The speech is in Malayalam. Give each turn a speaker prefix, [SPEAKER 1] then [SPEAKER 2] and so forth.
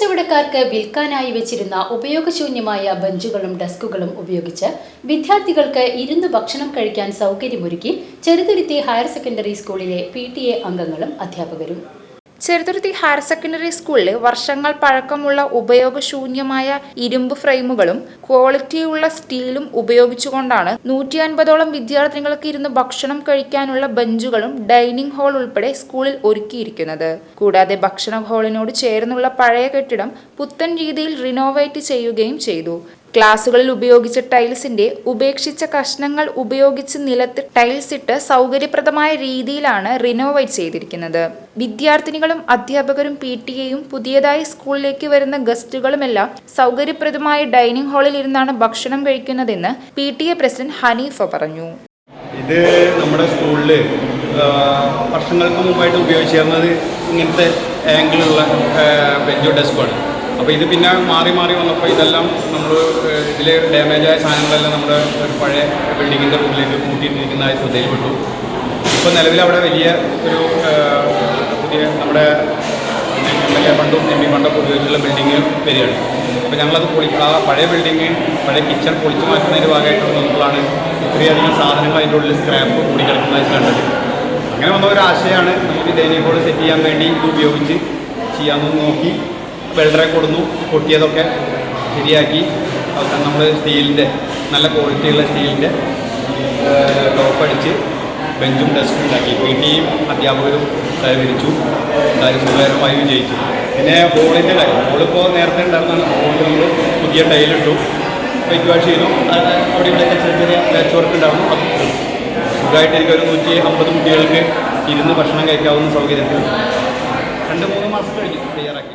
[SPEAKER 1] കച്ചവടക്കാർക്ക് വിൽക്കാനായി വെച്ചിരുന്ന ഉപയോഗശൂന്യമായ ബെഞ്ചുകളും ഡെസ്കുകളും ഉപയോഗിച്ച് വിദ്യാർത്ഥികൾക്ക് ഇരുന്ന് ഭക്ഷണം കഴിക്കാൻ സൗകര്യമൊരുക്കി ചെറുതുരുത്തി ഹയർ സെക്കൻഡറി സ്കൂളിലെ പി അംഗങ്ങളും അധ്യാപകരും
[SPEAKER 2] ചെറുതുരുത്തി ഹയർ സെക്കൻഡറി സ്കൂളിലെ വർഷങ്ങൾ പഴക്കമുള്ള ഉപയോഗശൂന്യമായ ഇരുമ്പ് ഫ്രെയിമുകളും ക്വാളിറ്റിയുള്ള സ്റ്റീലും ഉപയോഗിച്ചുകൊണ്ടാണ് നൂറ്റി അൻപതോളം വിദ്യാർത്ഥികൾക്ക് ഇരുന്ന് ഭക്ഷണം കഴിക്കാനുള്ള ബെഞ്ചുകളും ഡൈനിങ് ഹാൾ ഉൾപ്പെടെ സ്കൂളിൽ ഒരുക്കിയിരിക്കുന്നത്. കൂടാതെ ഭക്ഷണ ഹാളിനോട് ചേർന്നുള്ള പഴയ കെട്ടിടം പുത്തൻ രീതിയിൽ റിനോവേറ്റ് ചെയ്യുകയും ചെയ്തു. ക്ലാസുകളിൽ ഉപയോഗിച്ച ടൈൽസിന്റെ ഉപേക്ഷിച്ച കഷ്ണങ്ങൾ ഉപയോഗിച്ച് നിലത്ത് ടൈൽസ് ഇട്ട് സൗകര്യപ്രദമായ രീതിയിലാണ് റിനോവേറ്റ് ചെയ്തിരിക്കുന്നത്. വിദ്യാർത്ഥിനികളും അധ്യാപകരും പി ടി എയും പുതിയതായി സ്കൂളിലേക്ക് വരുന്ന ഗസ്റ്റുകളുമെല്ലാം സൗകര്യപ്രദമായ ഡൈനിങ് ഹാളിൽ ഇരുന്നാണ് ഭക്ഷണം കഴിക്കുന്നതെന്ന് P T A president Haneefa പറഞ്ഞു.
[SPEAKER 3] ഇത് നമ്മുടെ സ്കൂളിൽ വർഷങ്ങൾക്ക് മുമ്പായിട്ട് ഉപയോഗിച്ചിരുന്നത് ഇങ്ങനത്തെ ആംഗിളുള്ള ബെഞ്ചോ ഡെസ്കാണ് അപ്പോൾ ഇത് പിന്നെ മാറി മാറി വന്നപ്പോൾ ഇതെല്ലാം നമ്മൾ ഇതിൽ ഡാമേജായ സാധനങ്ങളെല്ലാം നമ്മുടെ ഒരു പഴയ ബിൽഡിങ്ങിന്റെ റൂമിലേക്ക് കൂട്ടിയിട്ടിരിക്കുന്നതായി ശ്രദ്ധയിൽപ്പെട്ടു. ഇപ്പോൾ നിലവിൽ അവിടെ വലിയ ഒരു പുതിയ നമ്മുടെ എം എൽ എ ഫണ്ടും എം പി ഫണ്ടൊക്കെ ഉപയോഗിച്ചുള്ള ബിൽഡിങ് വരികയാണ്. അപ്പോൾ ഞങ്ങളത് പൊളി ആ പഴയ ബിൽഡിങ് പഴയ കിച്ചൺ പൊളിച്ചു മാറ്റുന്നതിന്റെ ഭാഗമായിട്ട് നോക്കുമ്പോഴാണ് ഇത്രയധികം സാധനങ്ങൾ അതിന്റെ ഉള്ളിൽ സ്ക്രാപ്പ് കൂടി കിടക്കുന്നതായിട്ട് കണ്ടത്. അങ്ങനെ വന്ന ഒരു ആശയമാണ് നമുക്ക് ഡൈനിങ് ഹോൾ സെറ്റ് ചെയ്യാൻ വേണ്ടി ഇത് ഉപയോഗിച്ച് ചെയ്യാമെന്ന് നോക്കി. വെൽഡറെ കൊടുന്നു പൊട്ടിയതൊക്കെ ശരിയാക്കി. അവസാനം നമ്മൾ സ്റ്റീലിന്റെ നല്ല ക്വാളിറ്റിയുള്ള സ്റ്റീലിന്റെ ടോപ്പ് അടിച്ച് ബെഞ്ചും ഡെസ്കും ഉണ്ടാക്കി. പി ടിയും അധ്യാപകരും സഹകരിച്ചു. എന്തായാലും സുഖകരമായി വിജയിച്ചു. പിന്നെ ഹോളിന്റെ കാര്യം. ഹോളിപ്പോൾ നേരത്തെ ഉണ്ടായിരുന്ന ഹോളിൽ നമ്മൾ പുതിയ ടൈലിട്ടു വൈറ്റ് വാഷ് ചെയ്തു. അവിടെ ഇവിടെയൊക്കെ ചെറിയ ചെറിയ പാച്ച് വർക്ക് ഉണ്ടായിരുന്നു. അത് സുഖമായിട്ട് എനിക്ക് ഒരു നൂറ്റി അമ്പത് കുട്ടികൾക്ക് ഇരുന്ന് ഭക്ഷണം കഴിക്കാവുന്ന സൗകര്യത്തിൽ. രണ്ട് മൂന്ന് മാസം കഴിഞ്ഞു. തയ്യാറാക്കി